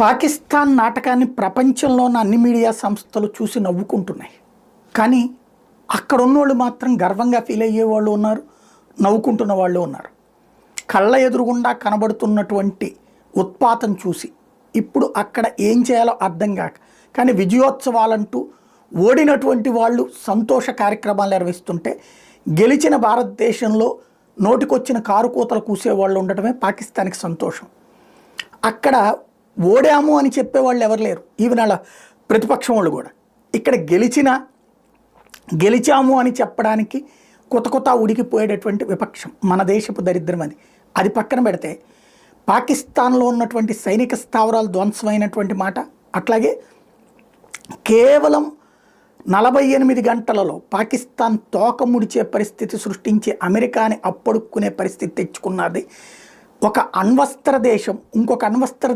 పాకిస్తాన్ నాటకాన్ని ప్రపంచంలోని అన్ని మీడియా సంస్థలు చూసి నవ్వుకుంటున్నాయి. కానీ అక్కడ ఉన్నోళ్ళు మాత్రం గర్వంగా ఫీల్ అయ్యే వాళ్ళు ఉన్నారు నవ్వుకుంటున్న వాళ్ళు ఉన్నారు. కళ్ళ ఎదురుగుండా కనబడుతున్నటువంటి ఉత్పాతం చూసి ఇప్పుడు అక్కడ ఏం చేయాలో అర్థం కాక కానీ విజయోత్సవాలంటూ ఓడినటువంటి వాళ్ళు సంతోష కార్యక్రమాలు నిర్వహిస్తుంటే గెలిచిన భారతదేశంలో నోటికొచ్చిన కారు కూతలు కూసేవాళ్ళు ఉండటమే పాకిస్తాన్కి సంతోషం. అక్కడ ఓడాము అని చెప్పేవాళ్ళు ఎవరు లేరు. ఈవెన్ వాళ్ళ ప్రతిపక్షం వాళ్ళు కూడా. ఇక్కడ గెలిచిన గెలిచాము అని చెప్పడానికి కొత్త కొత్త ఉడికిపోయేటటువంటి విపక్షం మన దేశపు దరిద్రం అది. అది పక్కన పెడితే పాకిస్తాన్లో ఉన్నటువంటి సైనిక స్థావరాలు ధ్వంసమైనటువంటి మాట అట్లాగే కేవలం నలభై ఎనిమిది గంటలలో పాకిస్తాన్ తోక ముడిచే పరిస్థితి సృష్టించి అమెరికాని అప్పడుక్కునే పరిస్థితి తెచ్చుకున్నది ఒక అణ్వస్త్ర దేశం ఇంకొక అణ్వస్త్ర